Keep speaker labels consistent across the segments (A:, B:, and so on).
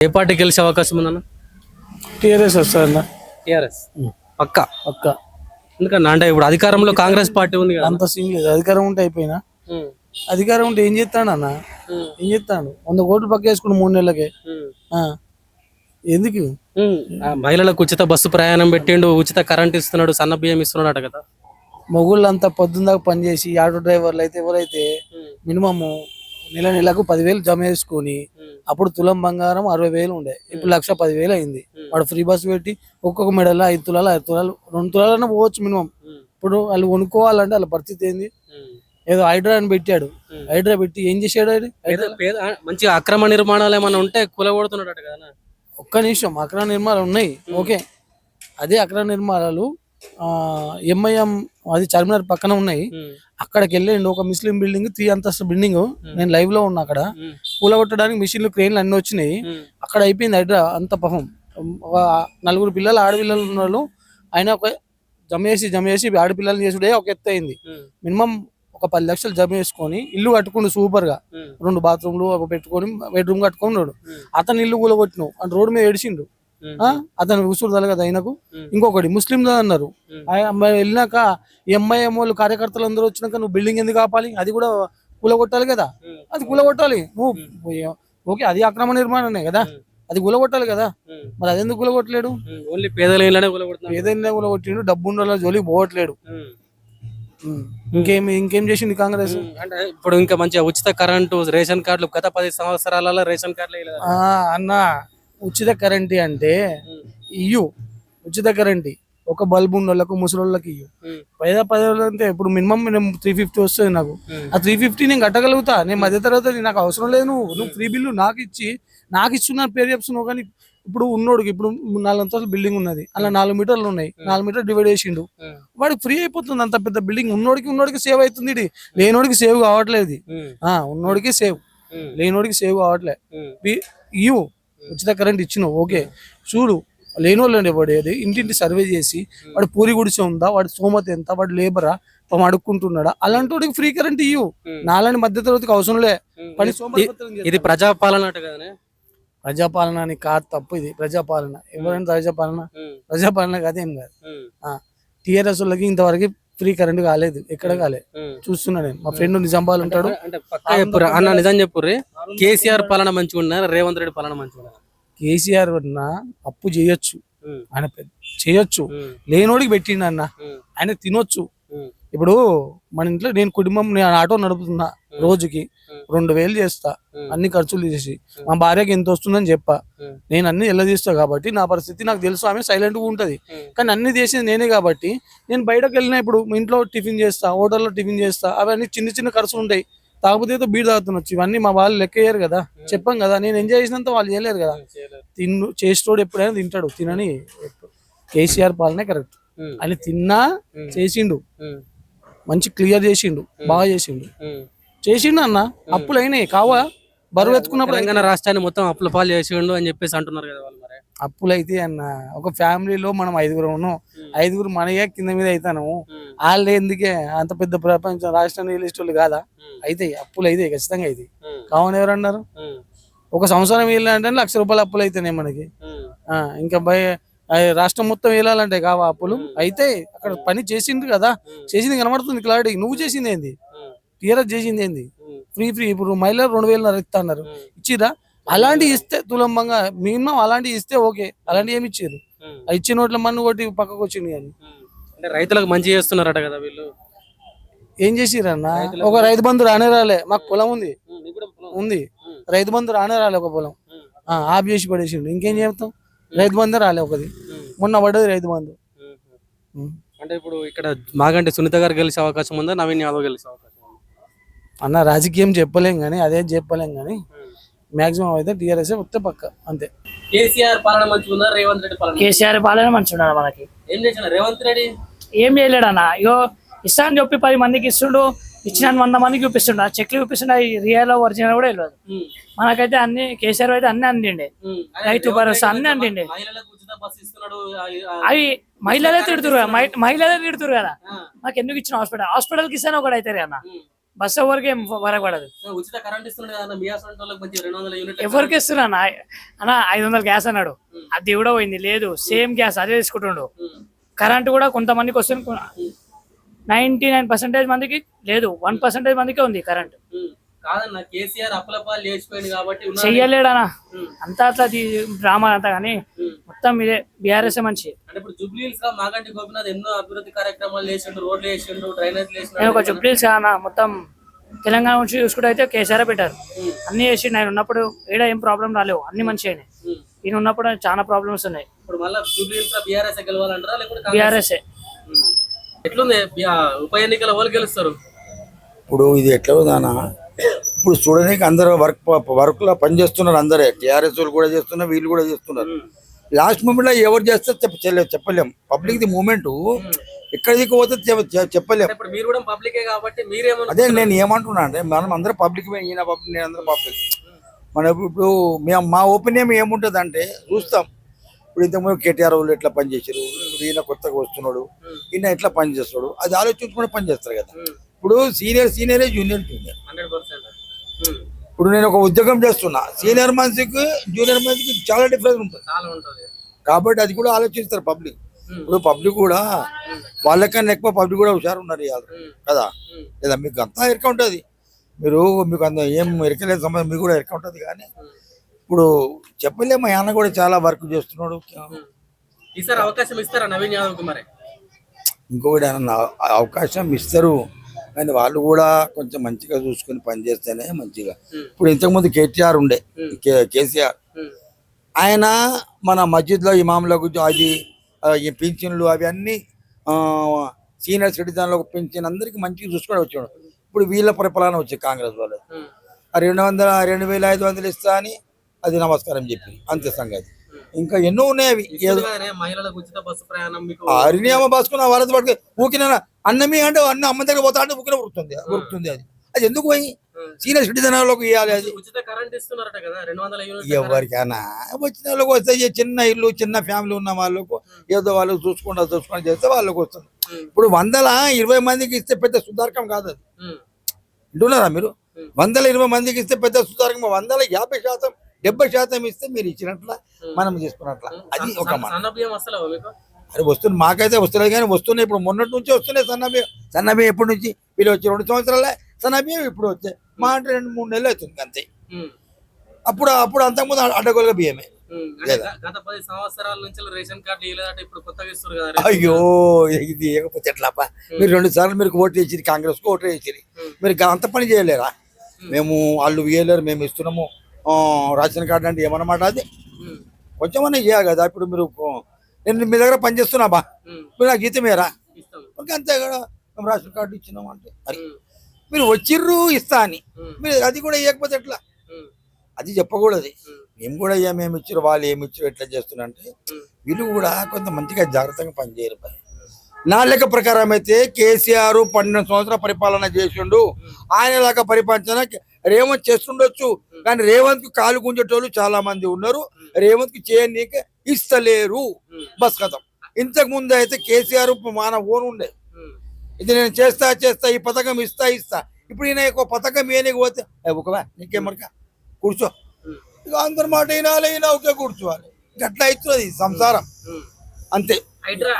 A: ఏ party గెలిచే అవకాశం ఉందన్న?
B: టీఆర్ఎస్ వస్తుందన్న.
A: టీఆర్ఎస్? పక్క?
B: పక్క.
A: ఎందుకన్నా అంటే ఇప్పుడు అధికారంలో కాంగ్రెస్ పార్టీ ఉంది కదా.
B: అంత సీన్ లేదు. అధికారం ఉంటే అయిపోయినా. అధికారం ఉంటే ఏం చేస్తాడు అన్న? ఏం చేస్తాడు? వంద కోట్లు పక్క వేసుకుని మూడు నెలలకే. ఆ. ఎందుకు?
A: ఆ, మహిళలకు ఉచిత బస్సు ప్రయాణం పెట్టిండు ఉచిత కరెంట్ ఇస్తున్నాడు సన్న బియ్యం ఇస్తున్నాడు కదా.
B: మొగుళ్ళు అంతా పొద్దున్న దాకా పనిచేసి ఆటో డ్రైవర్లు అయితే ఎవరైతే మినిమమ్ నెల నెలకు పదివేలు జమ చేసుకొని అప్పుడు తులం బంగారం అరవై వేలు ఉండే. ఇప్పుడు లక్ష పదివేలు అయింది. వాడు ఫ్రీ బస్ పెట్టి ఒక్కొక్క మెడల్ ఐదు తులాలు ఐదు తులాలు రెండు తులాలన్నా పోవచ్చు మినిమం. ఇప్పుడు వాళ్ళు కొనుక్కోవాలంటే వాళ్ళ పరిస్థితి ఏంది? ఏదో హైడ్రా అని పెట్టాడు. హైడ్రా పెట్టి ఏం చేశాడు
A: మంచిగా అక్రమ నిర్మాణాలు ఏమైనా ఉంటే కూలగొడుతున్నాడు కదా.
B: ఒక్క నిమిషం అక్రమ నిర్మాణాలు ఉన్నాయి. ఓకే. అదే అక్రమ నిర్మాణాలు ఎంఐఎం అది చార్మినార్ పక్కన ఉన్నాయి. అక్కడికి వెళ్ళండి ఒక ముస్లిం బిల్డింగ్ త్రీ అంతస్తు బిల్డింగ్. నేను లైవ్లో ఉన్నా అక్కడ. కూలగొట్టడానికి మిషన్లు క్రెయిన్లు అన్ని వచ్చినాయి. అక్కడ అయిపోయింది హైడ్రా అంత పహం ఒక నలుగురు పిల్లలు ఆడపిల్లలు ఉన్న వాళ్ళు ఆయన ఒక జమ చేసి జమ చేసి ఆడపిల్లలు చేసుడే ఒక ఎత్తు అయింది. మినిమం ఒక పది లక్షలు జమ చేసుకొని ఇల్లు కట్టుకుండు
A: సూపర్గా.
B: రెండు బాత్రూమ్లు ఒక పెట్టుకొని బెడ్రూమ్ కట్టుకున్నాడు అతను ఇల్లు కూలగొట్టిను అని రోడ్డు మీద ఏడిచిండు? అతను ఉసురు తలగదు ఆయనకు. ఇంకొకటి ముస్లిం అన్నారు. వెళ్ళినాక ఎంఐఎం వాళ్ళు కార్యకర్తలు అందరూ వచ్చినాక నువ్వు బిల్డింగ్ ఎందుకు ఆపాలి? అది కూడా కూలగొట్టాలి కదా? అది కూలగొట్టాలి. నువ్వు ఓకే అది అక్రమ నిర్మాణమే కదా. అది కూలగొట్టాలి కదా? మరి అదెందుకు కూలగొట్టలేడు?
A: ఉమ్, ఓన్లీ పేదల ఇళ్ళనే కూలగొడుతున్నాడు
B: ఏదైనా కూలగొట్టిండు డబ్బు ఉన్న జోలికి పోవట్లేడు. ఇంకేం ఇంకేం చేసింది కాంగ్రెస్?
A: అంటే ఇప్పుడు ఇంకా మంచిగా ఉచిత కరెంటు రేషన్ కార్డులు గత పది సంవత్సరాలలో రేషన్ కార్డులు
B: అన్న ఉచిత కరెంటీ అంటే ఇయ్యు. ఉచిత కరెంటీ. ఒక బల్బు ఉన్న వాళ్ళకు ముసలోళ్ళకి ఇయ్యు. పైద పది అంటే ఇప్పుడు మినిమం త్రీ ఫిఫ్టీ వస్తుంది నాకు. ఆ త్రీ ఫిఫ్టీ నేను కట్టగలుగుతా. నేను మధ్య తరగతి నాకు అవసరం లేదు నువ్వు. నువ్వు ఫ్రీ బిల్లు నాకు ఇచ్చి నాకు ఇస్తున్న పేరు చెప్తున్నావు కానీ ఇప్పుడు ఉన్నోడికి ఇప్పుడు నాలుగు అంతస్తుల బిల్డింగ్ ఉన్నది. అలా నాలుగు మీటర్లు ఉన్నాయి. నాలుగు మీటర్లు డివైడ్ చేసిండు. వాడికి ఫ్రీ అయిపోతుంది అంత పెద్ద బిల్డింగ్ ఉన్నోడికి ఉన్నోడికి సేవ్ అవుతుంది ఇది లేనోడికి సేవ్ కావట్లేదు ఆ ఉన్నోడికి సేవ్ లేనోడికి సేవ్ కావట్లే.
A: ఉమ్,
B: ఇ- ఇయ్యు. ఉచిత కరెంట్ ఇచ్చినావు ఓకే. చూడు లేని వాళ్ళు పడేది ఇంటింటి సర్వే చేసి వాడు పూరి గుడిసె ఉందా? వాడి స్తోమత ఎంత? వాడు లేబరా? పాపం అడుక్కుంటున్నాడా? అలాంటి వాడికి ఫ్రీ కరెంట్ ఇయ్యు.
A: ఉమ్.
B: నాలాంటి మధ్య తరగతికి అవసరం లే.
A: ఉమ్.
B: పని
A: ఇది- ప్రజాపాలన
B: ప్రజాపాలన అని కాదు తప్పు ఇది. ప్రజాపాలన. ఎవరైనా ప్రజాపాలన? ప్రజాపాలన కాదు ఏం కాదు. టీఆర్ఎస్ వాళ్ళకి ఇంతవరకు ఫ్రీ కరెంట్ కాలేదు ఎక్కడ కాలేదు. చూస్తున్నా నేను. మా ఫ్రెండ్ నిజామాబాద్ ఉంటాడు.
A: అంటే పక్కా చెప్పుర్రి అన్న నిజం చెప్పుర్రి. కేసీఆర్ పాలన మంచిగా ఉన్నారు? రేవంత్ రెడ్డి పాలన మంచిగా ఉన్నారు?
B: కేసీఆర్ అన్న అప్పు చేయొచ్చు. ఆయన చేయొచ్చు. లేనోడికి పెట్టిండు అన్న. ఆయన తినొచ్చు. ఇప్పుడు మన ఇంట్లో నేను కుటుంబం నేను ఆటో నడుపుతున్నా రోజుకి. రెండు వేలు చేస్తా. అన్ని ఖర్చులు తీసేసి. మా భార్యకి ఎంత వస్తుందని చెప్పా. నేను అన్ని ఎలా తీస్తా కాబట్టి నా పరిస్థితి నాకు తెలుసు ఆమె సైలెంట్గా ఉంటది. కానీ అన్ని చేసేది నేనే కాబట్టి నేను బయటకు వెళ్ళినా ఇప్పుడు మా ఇంట్లో టిఫిన్ చేస్తా హోటల్లో టిఫిన్ చేస్తా అవన్నీ చిన్న చిన్న ఖర్చులు ఉంటాయి. తాగుబోతే ఏదో బీడు తాగుతుండొచ్చు ఇవన్నీ మా వాళ్ళు లెక్క వేయరు కదా. చెప్పాం కదా నేను ఎంజాయ్ చేసినంత వాళ్ళు చేయలేరు కదా. తిన్ను చేసేటోడు ఎప్పుడైనా తింటాడు తినని కేసీఆర్ పాలనే కరెక్ట్. ఆయన తిన్నా చేసిండు. మంచి క్లియర్ చేసిండు బాగా చేసిండు. చేసిండు అన్న అప్పులు అయినాయి కావా? బరువు ఎత్తుకున్నప్పుడు
A: తెలంగాణ రాష్ట్రాన్ని మొత్తం అప్పుల పాలు చేసిండు అని చెప్పేసి అంటున్నారు కదా వాళ్ళు మరి.
B: అప్పులు అయితే అన్న ఒక ఫ్యామిలీలో మనం ఐదుగురు ఉన్నాం. ఐదుగురు మనయ్య కింద మీద అవుతాను వాళ్ళు ఎందుకే అంత పెద్ద ప్రపంచం రాష్ట్రం రియల్ ఎస్టేట్లు కాదా అయితే అప్పులు అయితే. ఖచ్చితంగా అయితే కావని ఎవరన్నారు
A: ఉమ్,
B: ఒక సంవత్సరం వెళ్ళాలంటే లక్ష రూపాయలు అప్పులు అయితేనే మనకి ఇంకా భయ రాష్ట్రం మొత్తం వెళ్ళాలంటే కావా అప్పులు. అయితే అక్కడ పని చేసిండు కదా. చేసింది కనబడుతుంది క్లారిటీ. నువ్వు చేసింది ఏంది? టీఆర్ఎస్ చేసింది ఏంది? Free free. ఇప్పుడు మహిళలు రెండు వేలు ఇస్తా అన్నారు. ఇచ్చిరా అలాంటి ఇస్తే తులంబంగా మినిమం అలాంటివి ఇస్తే ఓకే. అలాంటివి ఏమి ఇచ్చారు ఇచ్చిన నోట్ల మన్ను కొట్టి పక్కకు వచ్చింది కానీ.
A: ఉమ్. అంటే రైతులకు మంచి చేస్తున్నారట కదా వీళ్ళు.
B: ఏం చేసిరన్న ఒక రైతు బంధు రానే రాలే. మాకు పొలం ఉంది. ఉంది. రైతు బంధు రానే రాలే ఒక పొలం. ఆఫ్ చేసి పడేసిండు. ఇంకేం చేస్తాం? రైతు బంధు రాలే ఒకది మొన్న పడ్డది రైతు బంధు.
A: అంటే ఇప్పుడు ఇక్కడ మాగంటి సునీత గారు గెలిచే అవకాశం ఉందా? నవీన్ యాదవ్ గెలిచే అవకాశం ఉందా?
B: అన్న రాజకీయం చెప్పలేం కానీ అదే చెప్పలేం కానీ. మాక్సిమం అయితే టీఆర్ఎస్ వస్తే పక్క అంతే.
A: కేసీఆర్ పాలన మంచిగా రేవంత్ రెడ్డి పాలన
C: కేసీఆర్ పాలన మంచిగా ఉన్నాడు మనకి.
A: ఏం చేసిన రేవంత్ రెడ్డి?
C: ఏం చేయలేడు అన్న ఇగో ఇస్తా అని చెప్పి పది మందికి ఇస్తుండు ఇచ్చిన వంద మందికి చూపిస్తుండు. ఆ చెక్లు చూపిస్తుండు రియల్ ఒరిజినల్ కూడా
A: ఉమ్,
C: మనకైతే అన్ని కేసీఆర్ అయితే అన్ని అందిండే. రైతు భరోసా అన్ని అందిండే. అవి మహిళలే తిడుతురు కదా మహి- మహిళలే తిడుతురు కదా. మాకు ఎందుకు ఇచ్చిన హాస్పిటల్? హాస్పిటల్కి ఇస్తాను ఒకటి అవుతారు అన్న.
A: ఉమ్,
C: బస్ ఎవరికి ఏం వరకు పడదు
A: ఉచిత కరెంట్ ఇస్తున్నాడు కదా మీ అసలు వాళ్ళకి మంచి రెండు వందల యూనిట్
C: ఎవరికి ఇస్తున్నా అన్న? అన్న ఐదు వందల గ్యాస్ అన్నాడు. అది కూడా పోయింది లేదు సేమ్ గ్యాస్ అదే తీసుకుంటుండు. కరెంట్ కూడా కొంతమందికి వస్తుంది నైన్టీ నైన్ పర్సెంటేజ్ మందికి లేదు వన్ పర్సెంటేజ్ మందికే ఉంది కరెంట్.
A: కాదన్న కేసీఆర్ అప్పులపాలు లేచిపోయింది కాబట్టి.
C: చెయ్యలేడనా. అంతా అట్లా డ్రామా అంతా కానీ. మొత్తం ఇదే బీఆర్ఎస్ మంచి.
A: అంటే ఇప్పుడు జూబ్లీహిల్స్లో మాగంటి గోపినాథ్ ఎన్నో అభివృద్ధి కార్యక్రమాలు చేసిండు రోడ్లు వేసిండు డ్రైనేజ్
C: నేను ఒక జుబ్లీస్ అన్న మొత్తం తెలంగాణ నుంచి చూసుకుంటే అయితే కేసీఆర్ పెట్టారు. అన్ని చేసి నేను ఉన్నప్పుడు ఏడ ఏం ప్రాబ్లం రాలేవు. అన్ని మంచి అయినాయి. ఈయన ఉన్నప్పుడు చాలా ప్రాబ్లమ్స్ ఉన్నాయి.
A: ఇప్పుడు మళ్ళీ బీఆర్ఎస్ గెలవాలంటారా? లేకుంటే?
C: బీఆర్ఎస్.
A: ఎట్లుంది? ఉప ఎన్నికల వాళ్ళు గెలుస్తారు.
D: ఇప్పుడు ఇది ఎట్లా ఉందన్నా ఇప్పుడు చూడడానికి అందరూ వర్క్ వర్క్లో పని చేస్తున్నారు అందరే. టీఆర్ఎస్ వాళ్ళు కూడా చేస్తున్నారు వీళ్ళు కూడా చేస్తున్నారు. లాస్ట్ మూమెంట్లో ఎవరు చేస్తే చెప్ప చెల్ల- చెప్పలేం. పబ్లిక్ ది మూమెంట్ ఎక్కడ దిక్కు పోతే చె- చె- చెప్పలేం.
A: అంటే ఇప్పుడు మీరు కూడా పబ్లికే కాబట్టి మీరేమన్నా
D: అదే నేను ఏమంటున్నా అంటే మనం అందరం పబ్లిక్ ఈయన పబ్లిక్ నేను అందరం పబ్లిక్. మన ఇప్పుడు మేము మా ఒపీనియన్ ఏముంటుంది అంటే చూస్తాం. ఇప్పుడు ఇంతకుముందు కేటీఆర్ వాళ్ళు ఎట్లా పనిచేసారు ఇప్పుడు ఈయన కొత్తగా వస్తున్నాడు. ఈయన ఎట్లా పని చేస్తాడు అది ఆలోచించుకుని పని చేస్తారు కదా. ఇప్పుడు సీనియర్ సీనియరే జూనియర్ జూనియర్. ఇప్పుడు నేను ఒక ఉద్యోగం చేస్తున్నా. సీనియర్ మనిషికి జూనియర్ మనిషికి చాలా డిఫరెన్స్ ఉంటుంది.
A: చాలా ఉంటది.
D: కాబట్టి అది కూడా ఆలోచిస్తారు పబ్లిక్ ఇప్పుడు పబ్లిక్ కూడా వాళ్ళకన్నా ఎక్కువ పబ్లిక్ కూడా హుషారు ఉన్నారు ఇవాళ కదా? లేదా మీకు అంతా ఎరక ఉంటుంది. మీరు మీకు అంత ఏం ఎరకలేదు సంబంధం మీకు కూడా ఎరక ఉంటుంది కానీ ఇప్పుడు చెప్పలేము మా ఆయన కూడా చాలా వర్క్ చేస్తున్నాడు.
A: ఈసారి అవకాశం ఇస్తారా నవీన్ యాదవ్
D: ఇంకొకటి అవకాశం ఇస్తారు. కానీ వాళ్ళు కూడా కొంచెం మంచిగా చూసుకొని పని చేస్తేనే మంచిగా ఇప్పుడు ఇంతకుముందు కేటీఆర్ ఉండే కేసీఆర్. ఆయన మన మస్జిద్లో ఇమాంలకు అది ఆ, ఈ పింఛన్లు అవి అన్నీ సీనియర్ సిటిజన్లకు పింఛన్ అందరికి మంచిగా చూసుకొని వచ్చాడు. ఇప్పుడు వీళ్ళ పరిపాలన వచ్చాయి కాంగ్రెస్ వాళ్ళు. రెండు వందల రెండు వేల ఐదు వందలు ఇస్తా అని అది నమస్కారం చెప్పి అంతే సంగతి. ఇంకా ఎన్నో ఉన్నాయి అవి. ఏదో
A: ఇస్తుండగానే మహిళలకు ఉచిత బస్సు ప్రయాణం మీకు
D: అరినియమ బాసుకున్న వాళ్ళతో పట్టుకు ఊకిన అన్నమి అంటే అన్న అమ్మ దగ్గర పోతా అంటే ఊకిన ఉరుకుతుంది ఉరుకుతుంది అది. అది ఎందుకు పోయి? సీనియర్ సిటిజన్ వాళ్ళకు ఇవ్వాలి అది. ఎవరికైనా వచ్చిన వాళ్ళకి వస్తే చిన్న ఇల్లు చిన్న ఫ్యామిలీ ఉన్న వాళ్ళకు ఏదో వాళ్ళు చూసుకుంటా చూసుకుంటా చేస్తే వాళ్ళకి వస్తుంది. ఇప్పుడు వందల ఇరవై మందికి ఇస్తే పెద్ద సుధారకం కాదు అది. వింటున్నారా మీరు? వందల ఇరవై మందికి ఇస్తే పెద్ద సుధారకం వందల యాభై శాతం డెబ్బై శాతం ఇస్తే మీరు ఇచ్చినట్ల మనం తీసుకున్నట్ల అది ఒక అది వస్తుంది మాకైతే వస్తలేదు కానీ వస్తున్నాయి. ఇప్పుడు మొన్నటి నుంచి వస్తున్నాయి సన్నబియ్యం. సన్నబియ్యం ఎప్పటి నుంచి? వీళ్ళు వచ్చి రెండు సంవత్సరాలే. సన్నబియ్యం ఇప్పుడు వచ్చాయి మా అంటే రెండు మూడు నెలలు అవుతుంది అంతే. అప్పుడు అప్పుడు అంతకుముందు అడ్డగోలుగా బియ్యమే. అయ్యో ఇది ఏకపోతే ఎట్లాపా? మీరు రెండు సార్లు మీరు ఓటు వేసిరు కాంగ్రెస్కు ఓటు వేసిరు మీరు అంత పని చేయలేరా? మేము వాళ్ళు ఇవ్వలేరు మేము ఇస్తున్నాము. రేషన్ కార్డు అంటే ఏమన్నమాట అది. కొంచెమన్నా చేయాలి కదా. ఇప్పుడు మీరు నేను మీ దగ్గర పని చేస్తున్నా బా. మీరు నాకు
A: ఇస్తాం.
D: ఇంకా అంతే కదా. మేము రేషన్ కార్డు ఇచ్చినాం అంటే. మరి వచ్చిర్రు ఇస్తా అని. మీరు అది కూడా ఇవ్వకపోతే ఎట్లా. అది చెప్పకూడదు. మేము కూడా ఏమేమి ఇచ్చారు వాళ్ళు ఏమి ఇచ్చారు ఎట్లా చేస్తున్నారంటే. వీళ్ళు కూడా కొంత మంచిగా జాగ్రత్తగా పనిచేయరు పని నా లెక్క ప్రకారం అయితే కేసీఆర్ పన్నెండు సంవత్సరాల పరిపాలన చేసిండు. ఆయన లాగా పరిపాలన రేవంత్ చేస్తుండొచ్చు. కానీ రేవంత్కు కాలు గుంజేటోళ్ళు చాలా మంది ఉన్నారు. రేవంత్కి చేయనీకి ఇస్తలేరు. బస్ కథం. ఇంతకు ముందు అయితే కేసీఆర్ మన ఓన్ ఉండే. ఇది నేను చేస్తా చేస్తా ఈ పథకం ఇస్తా ఇస్తా. ఇప్పుడు ఈయన ఒక పథకం ఏనికి పోతే "ఏ, ఒకవా నీకేమరక కూర్చో. ఇక అందరి మాట వినాలి ఈయన ఒకే కూర్చోవాలి. అట్లా అవుతుంది సంసారం. అంతే.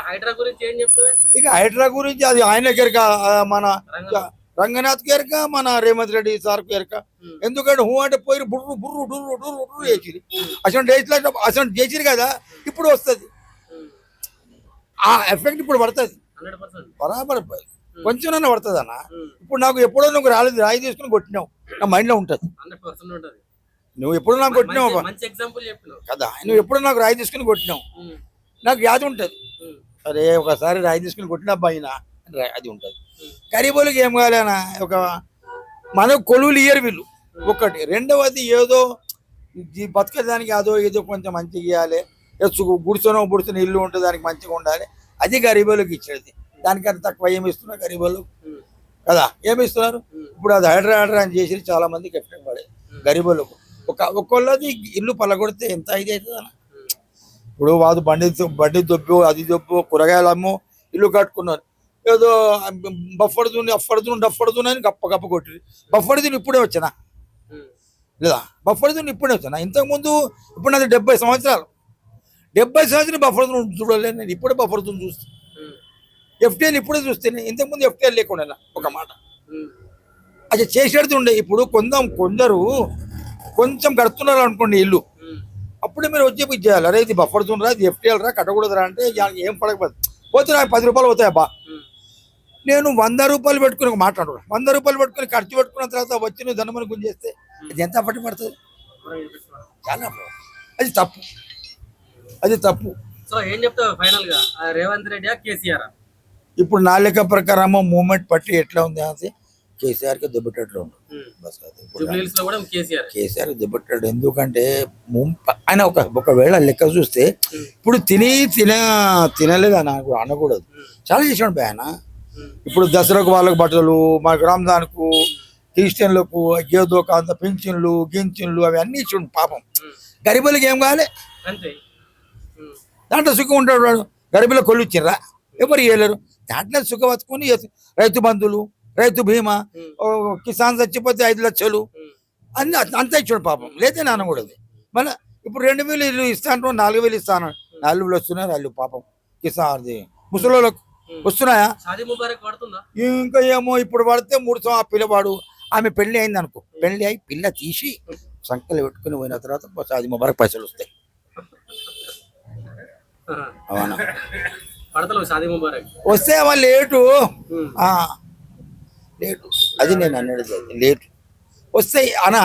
A: హైడ్రా గురించి ఏం చెప్తావా
D: ఇక హైడ్రా గురించి అది ఆయన ఆ, మన రంగనాథ్ ఎరక మన రేవంత్ రెడ్డి సార్ ఎరక ఎందుకంటే హూ అంటే పోయి బుర్రు బుర్రు బుర్రు బుర్రు బుర్రు చేసిరి అసలు చేసిన అసలు చేసిరు కదా ఇప్పుడు వస్తుంది. ఆ ఎఫెక్ట్ ఇప్పుడు పడుతుంది. బరాబర్ కొంచెం పడుతుంది అన్న ఇప్పుడు నాకు ఎప్పుడో నువ్వు రాలేదు రాయి తీసుకుని కొట్టినావు. నా మైండ్లో ఉంటది. నువ్వు ఎప్పుడు నాకు కొట్టినావు కదా నువ్వు ఎప్పుడు నాకు రాయి తీసుకుని కొట్టినావు. నాకు యాది ఉంటది. అరే ఒకసారి రాయి తీసుకుని కొట్టిన పైన అది ఉంటది. గరీబులకి ఏం కాలేనా ఒక మన కొలువులు ఇయ్యరు వీళ్ళు. ఒకటి. రెండవది ఏదో బతకడానికి అదో ఏదో కొంచెం మంచిగా ఇవ్వాలి గుడిసెనో గుడిసెన ఇల్లు ఉంటే దానికి మంచిగా ఉండాలి. అది గరీబులకు ఇచ్చేది. దానికంటే తక్కువ ఏమి ఇస్తున్నారు గరీబులు? కదా? ఏమి ఇస్తున్నారు? ఇప్పుడు అది హైడ్రా హైడ్రా అని చేసి చాలా మందికి ఎఫెక్ట్ పడే గరీబులకు. ఒక ఒక్కొల్లది ఇల్లు పలగొడితే ఎంత ఇది అవుతుంది అన్న? ఇప్పుడు వాడు బండి బండి దొబ్బు అది దొబ్బు కూరగాయలు అమ్ము ఇల్లు కట్టుకున్నారు. ఏదో బఫడుతుంది అఫడుతుంది డఫడుతుంది అని గప్ప గప్ప కొట్టి బఫడుతుంది ఇప్పుడే వచ్చినా. లేదా? బఫడుతుంది ఇప్పుడే వచ్చినా. ఇంతకుముందు ఇప్పుడు నాది డెబ్బై సంవత్సరాలు. డెబ్బై సంవత్సరాలు బఫడుతుంది చూడలేదు. నేను ఇప్పుడే బఫడుతుంది చూస్తాను ఎఫ్టీఎల్ ఇప్పుడే చూస్తేనే ఇంతకుముందు ఎఫ్టీఎల్ లేకుండా ఒక మాట. అది చేసేది ఉండే. ఇప్పుడు కొందాం కొందరు కొంచెం కడుతున్నారు అనుకోండి ఇల్లు. అప్పుడే మీరు వచ్చి చేయాలి. అరే ఇది బఫడుతుండ్రా ఇది ఎఫ్టీఎల్ రా కట్టకూడదురా అంటే ఏం పడకపోతే పోతే పది రూపాయలు అవుతాయి అబ్బా నేను వంద రూపాయలు పెట్టుకుని ఒక మాట్లాడు వంద రూపాయలు పెట్టుకుని ఖర్చు పెట్టుకున్న తర్వాత వచ్చి నువ్వు ధనమని గుంజేస్తే అది ఎంత పట్టి పడుతుంది? చాలా. అది తప్పు. అది తప్పు.
A: సో ఏం చెప్తావు ఫైనల్గా రేవంత్ రెడ్డి కేసీఆర్?
D: ఇప్పుడు నా లెక్క ప్రకారం మూమెంట్ పట్టి ఎట్లా ఉంది అంటే కేసీఆర్కి దెబ్బటట్లు ఉంది. బస్ అది ఇప్పుడు
A: జూబ్లీహిల్స్లో కూడా కేసీఆర్.
D: దెబ్బట్టాడు ఎందుకంటే ఆయన ఒక ఒకవేళ లెక్క చూస్తే ఇప్పుడు తిని తిన తినలేదు అని అనకూ- అనకూడదు చాలా చేసాడు ఆయన ఇప్పుడు దసరాకు వాళ్ళకు బట్టలు మా రంజాన్కు క్రిస్టియన్లకు గేదో కాంత పింఛన్లు గింఛన్లు అవి అన్ని ఇచ్చిండు పాపం. గరీబులకి ఏం కావాలి? దాంట్లో సుఖం ఉంటాడు వాడు. గరీబుల కొల్లు ఇచ్చిర్రా? ఎవరు ఇవ్వలేరు దాంట్లో సుఖం చేస్తు- రైతు బంధువులు రైతు బీమా కిసాన్ చచ్చిపోతే ఐదు లక్షలు అన్ని అంతా ఇచ్చాడు పాపం. లేదే నానకూడదు మళ్ళీ ఇప్పుడు రెండు వేలు ఇల్లు ఇస్తాను నాలుగు వేలు ఇస్తాను. నాలుగు వేలు వస్తున్నారు వాళ్ళు పాపం. కిసాన్ అది ముసలోళ్ళకు వస్తున్నాయా? ఇంకా ఏమో ఇప్పుడు పడితే మూడు సంవత్సరం ఆ పిల్లవాడు ఆమె పెళ్ళి అయింది అనుకో పెళ్ళి అయి పిల్ల తీసి సంఖ్యలు పెట్టుకుని పోయిన తర్వాత అది ముబారక్ పైసలు వస్తాయి. అవునా? వస్తే లేటు. లేటు. అది నేను అనేది లేటు. వస్తే అనా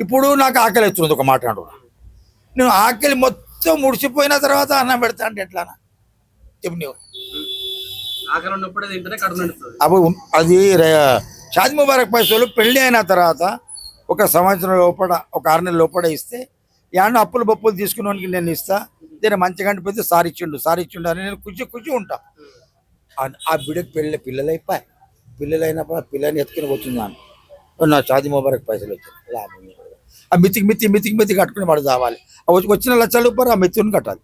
D: ఇప్పుడు నాకు ఆకలి అవుతుంది ఒక మాట అంటున్నా. నేను ఆకలి మొత్తం ముడిచిపోయిన తర్వాత అన్నం పెడతా అంటే ఎట్లానా చెప్పు అప్పుడు అది షాద్ ముబారక్ పైసలు పెళ్ళి అయిన తర్వాత ఒక సంవత్సరం లోపల ఒక ఆరు నెలల లోపల ఇస్తే యాన్న అప్పులు బొప్పులు తీసుకున్నానికి నేను ఇస్తా నేను మంచిగా అనిపిస్తే సారి ఇచ్చిండు సారి ఇచ్చిండు అని నేను కుచ్చి కుచ్చి ఉంటా. ఆ- ఆ బిడ్డకి పెళ్ళి పిల్లలు అయిపోయి పిల్లలు అయినప్పుడు పిల్లని ఎత్తుకుని వచ్చిందాను నా షాదీ ముబారక్ పైసలు వచ్చాయి. లాభం ఆ మితికి మితి మితికి మితి కట్టుకుని వాడు కావాలి. ఆ వచ్చి- వచ్చిన లక్షల రూపాయలు ఆ మితిని కట్టాలి.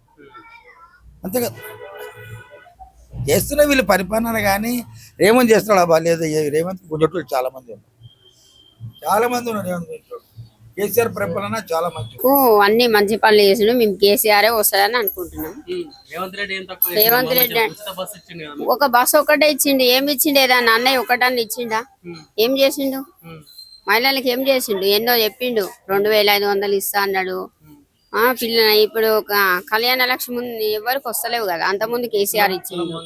D: అంతే కదా. చేస్తున్న వీళ్ళు పరిపాలన కానీ రేవంత్ చేస్తున్నాడు అబ్బా లేదు ఏ- రేవంత్ గుంజట్లు చాలా మంది ఉన్నారు. చాలా మంది ఉన్నారు రేవంత్ కేసీఆర్ పరిపాలన చాలా మంచి
E: అన్ని మంచి పనులు చేసిండు. మేము కేసీఆర్ వస్తుందని అనుకుంటున్నాం.
A: రేవంత్ రెడ్డి ఏం
E: ఒక బస్సు ఒకటే ఇచ్చిండు. ఏమి ఇచ్చిండు? ఏదన్నా అన్నయ్య ఒకటన్నా ఇచ్చిండా? ఏం చేసిండు? మహిళలకు ఏం చేసిండు? ఎన్నో చెప్పిండు. రెండు వేల ఐదు వందలు ఇస్తా అన్నాడు. ఆ పిల్ల ఇప్పుడు ఒక కళ్యాణ లక్ష్మి ముందు ఎవరికి వస్తలేవు కదా. అంత ముందు కేసీఆర్ ఇచ్చిండు.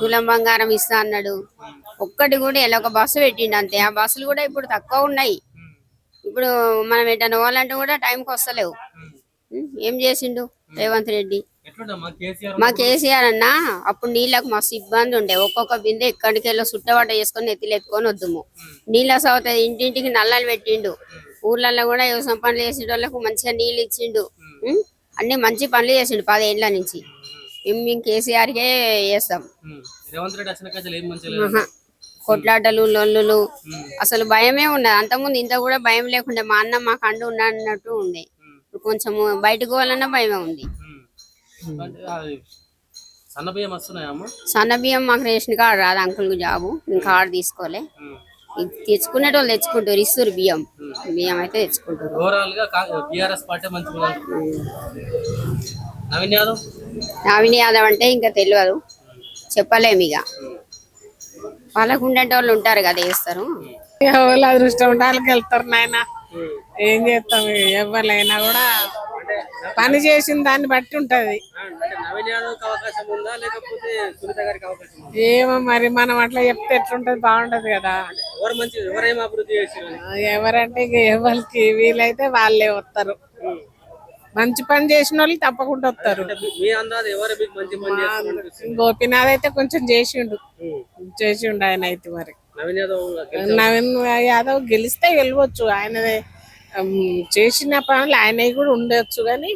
E: తులం బంగారం ఇస్తా అన్నాడు. ఒక్కటి కూడా ఇలా ఒక బస్సు పెట్టిండు అంతే. ఆ బస్సులు కూడా ఇప్పుడు తక్కువ ఉన్నాయి. ఇప్పుడు మనం ఎటన్నా పోవాలంటే కూడా టైంకి వస్తలేవు. ఏం చేసిండు? రేవంత్ రెడ్డి. మా కేసీఆర్ అన్న అప్పుడు నీళ్ళకు మస్తు ఇబ్బంది ఉండే. ఒక్కొక్క బిందె ఎక్కడికి వెళ్ళి సుట్టవాట చేసుకొని ఎత్తిలు ఎత్తుకొని వద్దుము. నీళ్ళ సౌత ఇంటింటికి నల్లలు పెట్టిండు. ఊర్లలో కూడా వ్యవసాయం పనులు చేసే వాళ్ళకు మంచిగా నీళ్ళు ఇచ్చిండు? అన్ని మంచి పనులు చేసిండు పదేళ్ళ నుంచి. మేము మేము కేసీఆర్కే చేస్తాం. కొట్లాటలు లొల్లులు. అసలు భయమే ఉండదు అంతకుముందు ఇంత కూడా భయం లేకుండే మా అన్న మాకు అండు ఉన్నట్టు ఉండే. ఇప్పుడు కొంచెం బయటకు పోవాలన్నా భయమే ఉంది.
A: సన్న బియ్యం
E: మాకు రేషన్ కార్డు రాదు అంకుల్ జాబు. నేను కార్డు తీసుకోలే. తెచ్చుకునేటోళ్ళు తెచ్చుకుంటారు ఇస్తారు బియ్యం. బియ్యం అయితే తెచ్చుకుంటారు
A: ఓవరాల్గా పార్టీ మంచిగా. నవీన్ యాదవ్?
E: నవీన్ యాదవ్ అంటే ఇంకా తెలియదు చెప్పలేము ఇక. వాళ్ళకు ఉండేటోళ్ళు ఉంటారు కదా వేస్తారు
F: ఎవరు అదృష్టం ఉంటే వాళ్ళకి వెళ్తారు నాయన. ఏం చేస్తాం ఎవరైనా కూడా పని చేసిన దాన్ని బట్టి ఉంటది.
A: అంటే నవీన్ యాదవ్ అవకాశం ఉందా లేకపోతే సునీత గారికి అవకాశం ఉందా?
F: ఏమో మరి మనం అట్లా చెప్తే ఎట్లుంటది బాగుంటది కదా.
A: ఎవరు మంచి ఎవరేం అభివృద్ధి చేసారు
F: ఎవరంటే ఇక ఎవరికి వీలైతే వాళ్ళే వస్తారు. మంచి పని చేసిన వాళ్ళు తప్పకుండా వస్తారు.
A: మీ అందాజు ఎవరు మీకు మంచి పని చేస్తారు అనిపిస్తుంది?
F: గోపినాథ్ అయితే కొంచెం చేసిండు. చేసిండు ఆయన అయితే మరి.
A: నవీన్ యాదవ్
F: నవీన్ యాదవ్ గెలిస్తే గెలవచ్చు ఆయన చేసిన పనులు ఆయనవి కూడా ఉండొచ్చు కానీ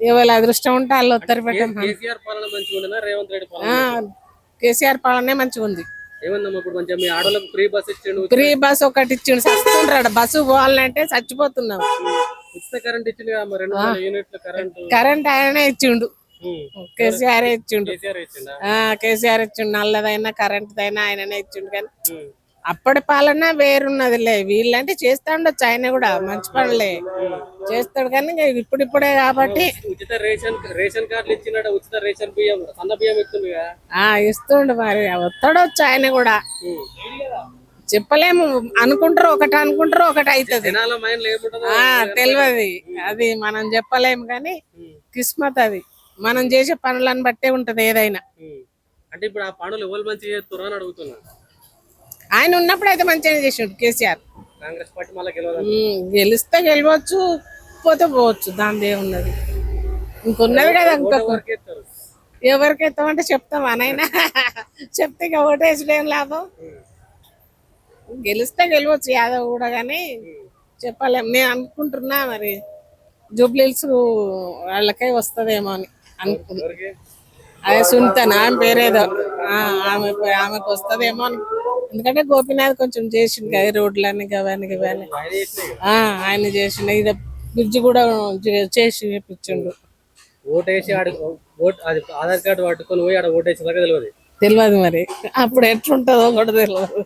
F: ఎవరి అదృష్టం ఉంటే వాళ్ళు వస్తారు పెట్టం
A: కేసీఆర్ పాలన మంచిగా ఉండదా రేవంత్ రెడ్డి పాలన?
F: కేసీఆర్ పాలనే మంచిగా ఉంది
A: ఇప్పుడు కొంచెం మీ ఫ్రీ బస్ ఇచ్చిండు?
F: ఫ్రీ బస్ ఒకటి ఇచ్చిండు. చస్తుండ్రాడు బస్సు పోవాలంటే చచ్చిపోతున్నాం.
A: ఉచిత కరెంట్ ఇచ్చిండు కదా మరి రెండు వందల యూనిట్ల కరెంట్.
F: కరెంట్ ఆయనే ఇచ్చిండు. కేసీఆర్ ఇచ్చిండు.
A: కేసీఆర్ ఇచ్చిండా?
F: ఆ కేసీఆర్ ఇచ్చిండు. నల్లదైనా కరెంట్దైనా ఆయననే ఇచ్చిండు కానీ అప్పటి పాలన వేరున్నదిలే. వీళ్ళంటే చేస్తా ఉండొచ్చు ఆయన కూడా మంచి పనులే. చేస్తాడు కానీ ఇంకా ఇప్పుడిప్పుడే కాబట్టి
A: ఉచిత రేషన్ రేషన్ కార్డులు ఇచ్చినట్టు ఉచిత రేషన్ బియ్యం సన్న బియ్యం ఇస్తుంది కదా?
F: ఆ ఇస్తుండు మరి. వస్తాడొచ్చు ఆయన కూడా. చెప్పలేము. అనుకుంటారు ఒకటి అనుకుంటారు ఒకటి అవుతుంది తెలియదు అది మనం చెప్పలేము కానీ కిస్మత్ అది. మనం చేసే పనులను బట్టే ఉంటది ఏదైనా.
A: అంటే ఇప్పుడు ఆ పనులు ఎవరు మంచిగా చేస్తున్నారు అని అడుగుతున్నా.
F: ఆయన ఉన్నప్పుడు అయితే మంచిగా చేసిండు కేసీఆర్.
A: కాంగ్రెస్ పార్టీ మళ్ళీ గెలవాలి
F: ఉమ్, గెలిస్తే గెలవచ్చు పోతే పోవచ్చు దాని ఏమున్నది ఇంకున్నది కదా ఇంకొక.
A: ఎవరికి
F: ఎత్తామంటే చెప్తాం అనైనా. చెప్తే ఇక ఓటేసుడు ఏం లాభం? గెలిస్తే గెలవచ్చు యాదవ్ కూడా కానీ చెప్పలేం. నేను అనుకుంటున్నా మరి జూబ్లీల్స్ వాళ్ళకే వస్తదేమో అని అనుకుంటున్నా అదే సునీతన ఆమె పేరేదో. ఆ, ఆమె ఆమెకు వస్తదేమో అని ఎందుకంటే గోపీనాథ్ కొంచెం చేసిండు కదా ఈ రోడ్లన్నీ గవాని గవాని
A: ఆయన
F: చేసిండు. ఇది బ్రిడ్జ్ కూడా చేసి ఇప్పించిండు
A: ఓటేసి ఆధార్ కార్డు పట్టుకొని పోయి ఆడ ఓటేసిన
F: తెలియదు మరి. అప్పుడు ఎట్లుంటుందో కూడా తెలియదు.